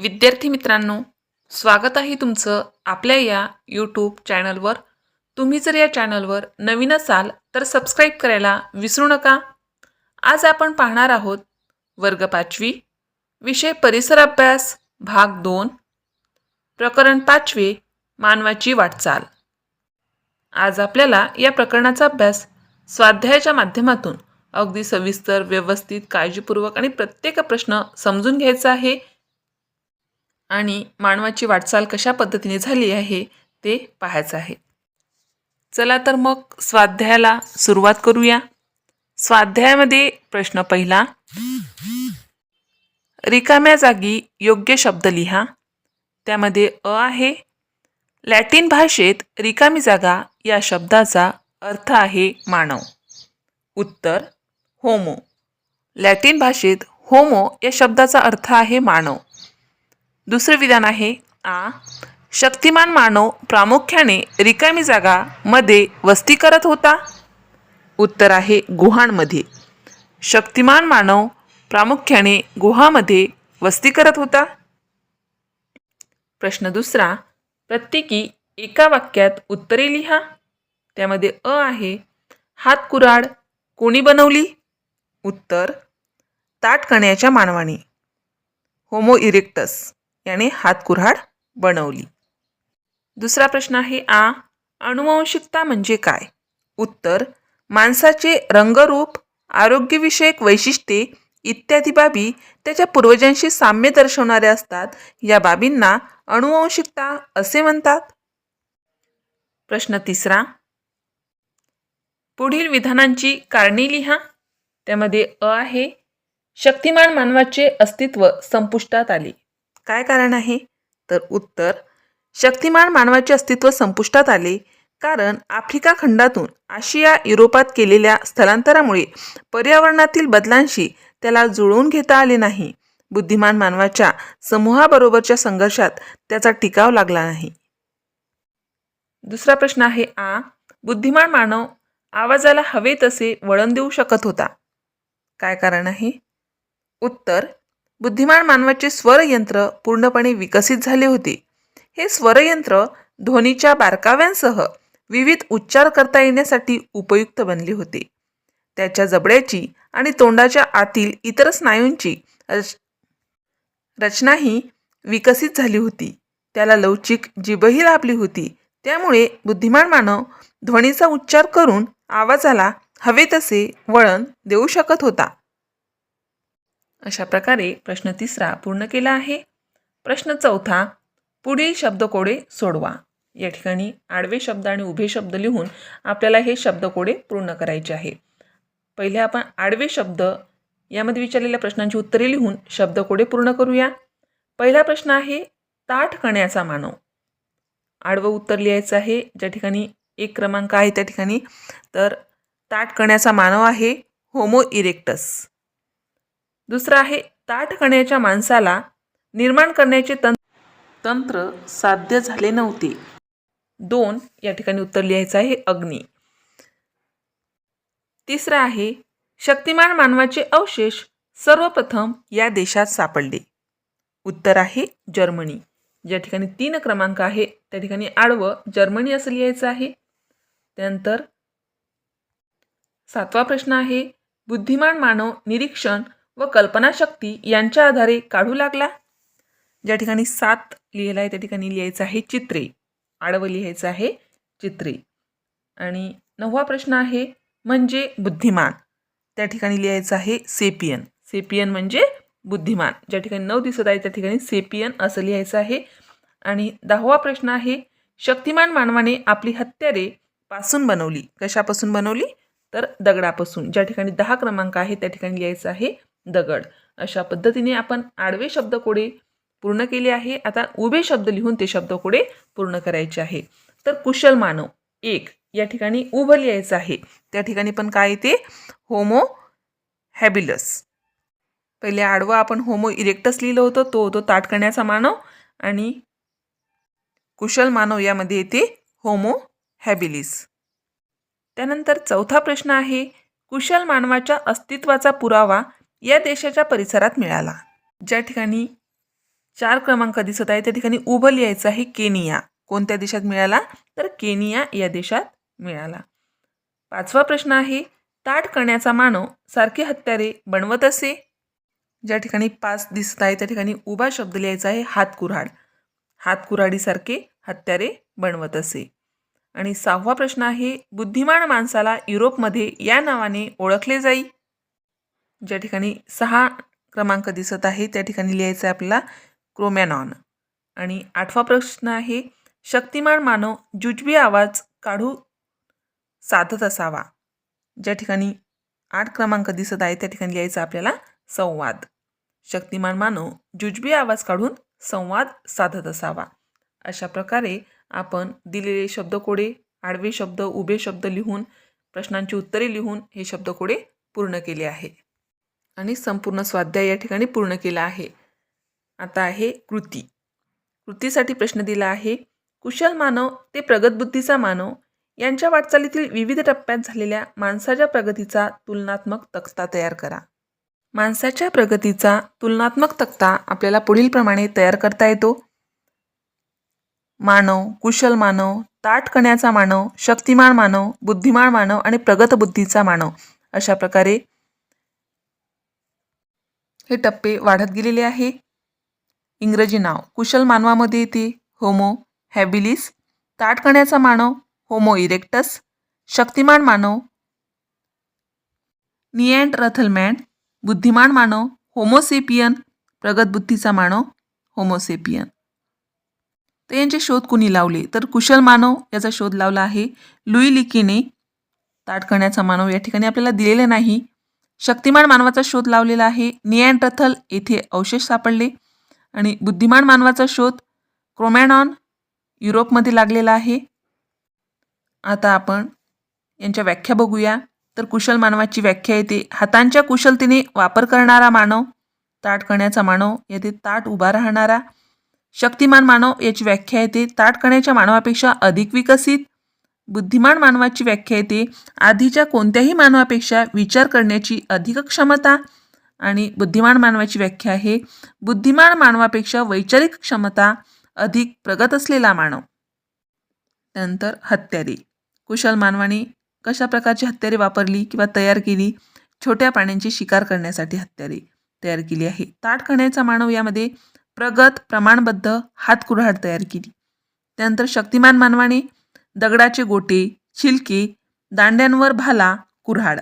विद्यार्थी मित्रांनो स्वागत आहे तुमचं आपल्या या यूट्यूब चॅनलवर तुम्ही जर या चॅनलवर नवीन असाल तर सबस्क्राईब करायला विसरू नका. आज आपण पाहणार आहोत वर्ग पाचवी विषय परिसर अभ्यास भाग दोन प्रकरण पाचवे मानवाची वाटचाल. आज आपल्याला या प्रकरणाचा अभ्यास स्वाध्यायाच्या माध्यमातून अगदी सविस्तर व्यवस्थित काळजीपूर्वक आणि प्रत्येक प्रश्न समजून घ्यायचा आहे. आणि मानवाची वाटचाल कशा पद्धतीने झाली आहे ते पाहायचं आहे. चला तर मग स्वाध्यायाला सुरुवात करूया. स्वाध्यायामध्ये प्रश्न पहिला. रिकाम्या जागी योग्य शब्द लिहा. त्यामध्ये अ आहे. लॅटिन भाषेत रिकामी जागा या शब्दाचा अर्थ आहे मानव. उत्तर होमो. लॅटिन भाषेत होमो या शब्दाचा अर्थ आहे मानव. दुसरं विधान आहे आ. शक्तिमान मानव प्रामुख्याने रिकामी जागा मध्ये वस्ती करत होता? उत्तर आहे गुहांमध्ये. शक्तिमान मानव प्रामुख्याने गुहामध्ये वस्ती करत होता? प्रश्न दुसरा. प्रत्येकी एका वाक्यात उत्तरे लिहा. त्यामध्ये अ आहे हात कुराड कोणी बनवली? उत्तर ताटकण्याच्या मानवाने. Homo erectus. याने हातकुऱ्हाड बनवली. दुसरा प्रश्न आहे आ अनुवंशिकता म्हणजे काय? उत्तर माणसाचे रंगरूप आरोग्यविषयक वैशिष्ट्ये इत्यादी बाबी त्याच्या पूर्वजांशी साम्य दर्शवणाऱ्या असतात. या बाबींना अनुवंशिकता असे म्हणतात. प्रश्न तिसरा पुढील विधानांची कारणे लिहा. त्यामध्ये अ आहे शक्तिमान मानवाचे अस्तित्व संपुष्टात आले. काय कारण आहे? तर उत्तर शक्तिमान मानवाचे अस्तित्व संपुष्टात आले कारण आफ्रिका खंडातून आशिया युरोपात केलेल्या स्थलांतरामुळे पर्यावरणातील बदलांशी त्याला जुळवून घेता आले नाही. बुद्धिमान मानवाच्या समूहाबरोबरच्या संघर्षात त्याचा टिकाव लागला नाही. दुसरा प्रश्न आहे आ बुद्धिमान मानव आवाजाला हवे तसे वळण देऊ शकत होता. काय कारण आहे? उत्तर बुद्धिमान मानवाचे स्वरयंत्र पूर्णपणे विकसित झाले होते. हे स्वरयंत्र ध्वनीच्या बारकाव्यांसह विविध उच्चार करता येण्यासाठी उपयुक्त बनले होते. त्याच्या जबड्याची आणि तोंडाच्या आतील इतर स्नायूंची रच रचनाही विकसित झाली होती. त्याला लवचिक जीभही लाभली होती. त्यामुळे बुद्धिमान मानव ध्वनीचा उच्चार करून आवाजाला हवे तसे वळण देऊ शकत होता. अशा प्रकारे प्रश्न तिसरा पूर्ण केला आहे. प्रश्न चौथा पुढील शब्दकोडे सोडवा. या ठिकाणी आडवे शब्द आणि उभे शब्द लिहून आपल्याला हे शब्दकोडे पूर्ण करायचे आहे. पहिले आपण आडवे शब्द यामध्ये विचारलेल्या प्रश्नांची उत्तरे लिहून शब्दकोडे पूर्ण करूया. पहिला प्रश्न आहे ताठ कण्याचा मानव. आडवं उत्तर लिहायचं आहे ज्या ठिकाणी एक क्रमांक आहे त्या ठिकाणी. तर ताठ कण्याचा मानव आहे होमो इरेक्टस. दुसरं आहे ताठ कण्याच्या माणसाला निर्माण करण्याचे तं तंत्र साध्य झाले नव्हते. दोन या ठिकाणी उत्तर लिहायचं आहे अग्नी. तिसरं आहे शक्तिमान मानवाचे अवशेष सर्वप्रथम या देशात सापडले. उत्तर आहे जर्मनी. ज्या ठिकाणी तीन क्रमांक आहे त्या ठिकाणी आडवं जर्मनी असं लिहायचं आहे. त्यानंतर सातवा प्रश्न आहे बुद्धिमान मानव निरीक्षण व कल्पनाशक्ती यांच्या आधारे काढू लागला. ज्या ठिकाणी सात लिहिलं आहे त्या ठिकाणी लिहायचं आहे चित्रे. आडवं लिहायचं आहे चित्रे. आणि नववा प्रश्न आहे म्हणजे बुद्धिमान. त्या ठिकाणी लिहायचं आहे सेपियन. सेपियन म्हणजे बुद्धिमान. ज्या ठिकाणी नऊ दिसत आहे त्या ठिकाणी सेपियन असं लिहायचं आहे. आणि दहावा प्रश्न आहे शक्तिमान मानवाने आपली हत्यारे पासून बनवली. कशापासून बनवली? तर दगडापासून. ज्या ठिकाणी दहा क्रमांक आहे त्या ठिकाणी लिहायचं आहे दगड. अशा पद्धतीने आपण आडवे शब्दकोडे पूर्ण केले आहे. आता उभे शब्द लिहून ते शब्दकोडे पूर्ण करायचे आहे. तर कुशल मानव एक या ठिकाणी उभं लिहायचं आहे. त्या ठिकाणी पण काय येते? Homo habilis. पहिले आडवं आपण होमो इरेक्टस लिहिलं होतं. तो होतो ताट करण्याचा मानव आणि कुशल मानव यामध्ये येते होमो हॅबिलिस. त्यानंतर चौथा प्रश्न आहे. कुशल मानवाच्या अस्तित्वाचा पुरावा या देशाच्या परिसरात मिळाला. ज्या ठिकाणी चार क्रमांक दिसत आहे त्या ठिकाणी उभं लिहायचं आहे केनिया. कोणत्या देशात मिळाला? तर केनिया या देशात मिळाला. पाचवा प्रश्न आहे ताट करण्याचा मानव सारखी हत्यारे बनवत असे? ज्या ठिकाणी पाच दिसत आहे त्या ठिकाणी उभा शब्द लिहायचा आहे हातकुऱ्हाड. हातकुऱ्हाडीसारखे हत्यारे बनवत असे. आणि सहावा प्रश्न आहे बुद्धिमान माणसाला युरोपमध्ये या नावाने ओळखले जाई. ज्या ठिकाणी सहा क्रमांक दिसत आहे त्या ठिकाणी लिहायचं आहे आपल्याला क्रोमॅनॉन. आणि आठवा प्रश्न आहे शक्तिमान मानव जुजबी आवाज काढू साधत असावा. ज्या ठिकाणी आठ क्रमांक दिसत आहे त्या ठिकाणी लिहायचं आपल्याला संवाद. शक्तिमान मानव जुजबी आवाज काढून संवाद साधत असावा. अशा प्रकारे आपण दिलेले शब्दकोडे आडवे शब्द उभे शब्द लिहून प्रश्नांची उत्तरे लिहून हे शब्दकोडे पूर्ण केले आहे. आणि संपूर्ण स्वाध्याय या ठिकाणी पूर्ण केला आहे. आता आहे कृती. कृतीसाठी प्रश्न दिला आहे कुशल मानव ते प्रगत बुद्धीचा मानव यांच्या वाटचालीतील विविध टप्प्यात झालेल्या माणसाच्या प्रगतीचा तुलनात्मक तक्ता तयार करा. माणसाच्या प्रगतीचा तुलनात्मक तक्ता आपल्याला पुढीलप्रमाणे तयार करता येतो. मानव कुशल मानव ताट कण्याचा मानव शक्तिमान मानव बुद्धिमान मानव आणि प्रगत बुद्धीचा मानव अशा प्रकारे हे टप्पे वाढत गेलेले आहे. इंग्रजी नाव कुशल मानवामध्ये येते होमो हॅबिलिस. ताटकण्याचा मानव होमो इरेक्टस. शक्तिमान मानव नियँट रथलमॅन. बुद्धिमान मानव होमोसेपियन प्रगत बुद्धीचा मानव होमोसेपियन तर यांचे शोध कुणी लावले? तर कुशल मानव याचा शोध लावला आहे लुई लिकीने. ताटकण्याचा मानव या ठिकाणी आपल्याला दिलेले नाही. शक्तिमान मानवाचा शोध लावलेला आहे. नियँट्रथल येथे अवशेष सापडले आणि बुद्धिमान मानवाचा शोध क्रोमॅनॉन युरोपमध्ये लागलेला आहे. आता आपण यांच्या व्याख्या बघूया. तर कुशल मानवाची व्याख्या येते. हातांच्या कुशलतेने वापर करणारा मानव ताट करण्याचा मानव येथे ताट उभा राहणारा शक्तिमान मानव याची व्याख्या येते. ताट करण्याच्या मानवापेक्षा अधिक विकसित बुद्धिमान मानवाची व्याख्या येते. आधीच्या कोणत्याही मानवापेक्षा विचार करण्याची अधिक क्षमता आणि बुद्धिमान मानवाची व्याख्या आहे. बुद्धिमान मानवापेक्षा वैचारिक क्षमता अधिक प्रगत असलेला मानव. त्यानंतर हत्यारे. कुशल मानवाने कशा प्रकारची हत्यारे वापरली किंवा तयार केली? छोट्या प्राण्यांची शिकार करण्यासाठी हत्यारे तयार केली आहे. ताट करण्याचा मानव यामध्ये प्रगत प्रमाणबद्ध हातकुऱ्हाड तयार केली. त्यानंतर शक्तिमान मानवाने दगडाचे गोटे छिलके दांड्यांवर भाला कुऱ्हाड.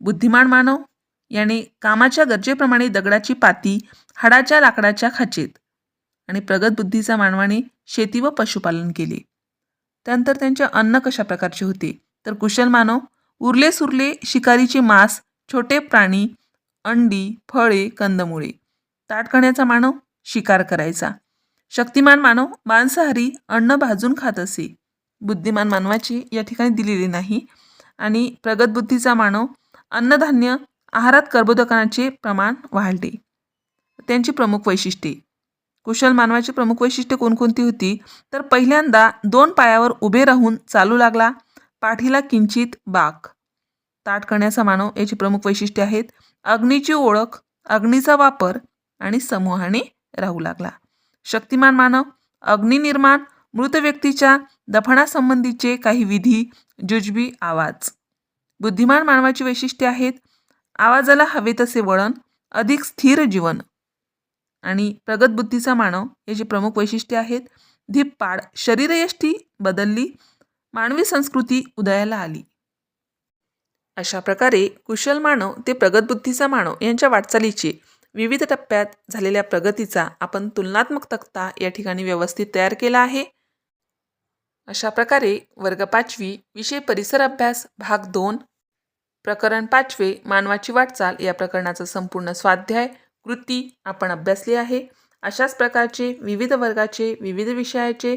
बुद्धिमान मानव याने कामाच्या गरजेप्रमाणे दगडाची पाती हाडाच्या लाकडाच्या खाचेत आणि प्रगत बुद्धीचा मानवाने शेती व पशुपालन केले. त्यानंतर त्यांचे अन्न कशा प्रकारचे होते? तर कुशल मानव उरले सुरले शिकारीचे मांस छोटे प्राणी अंडी फळे कंदमुळे. ताटकण्याचा मानव शिकार करायचा. शक्तिमान मानव मांसाहारी अन्न भाजून खात असे. बुद्धिमान मानवाची या ठिकाणी दिलेली नाही. आणि प्रगत बुद्धीचा मानव अन्नधान्य आहारात कर्बोदकांचे प्रमाण वाढले. त्यांची प्रमुख वैशिष्ट्ये. कुशल मानवाची प्रमुख वैशिष्ट्ये कोणकोणती होती? तर पहिल्यांदा दोन पायावर उभे राहून चालू लागला पाठीला किंचित बाक. ताट करण्याचा मानव याची प्रमुख वैशिष्ट्ये आहेत. अग्नीची ओळख अग्नीचा वापर आणि समूहाने राहू लागला. शक्तिमान मानव अग्निनिर्माण मृत व्यक्तीच्या दफनासंबंधीचे काही विधी जुजबी आवाज. बुद्धिमान मानवाची वैशिष्ट्ये आहेत. आवाजाला हवे तसे वळण अधिक स्थिर जीवन. आणि प्रगत बुद्धीचा मानव याची प्रमुख वैशिष्ट्ये आहेत धिप्पाड शरीरयष्टी बदलली मानवी संस्कृती उदयाला आली. अशा प्रकारे कुशल मानव ते प्रगत बुद्धीचा मानव यांच्या वाटचालीचे विविध टप्प्यात झालेल्या प्रगतीचा आपण तुलनात्मक तक्ता या ठिकाणी व्यवस्थित तयार केला आहे. अशा प्रकारे वर्ग पाचवी विषय परिसर अभ्यास भाग दोन प्रकरण पाचवे मानवाची वाटचाल या प्रकरणाचा संपूर्ण स्वाध्याय कृती आपण अभ्यासली आहे. अशाच प्रकारचे विविध वर्गाचे विविध विषयाचे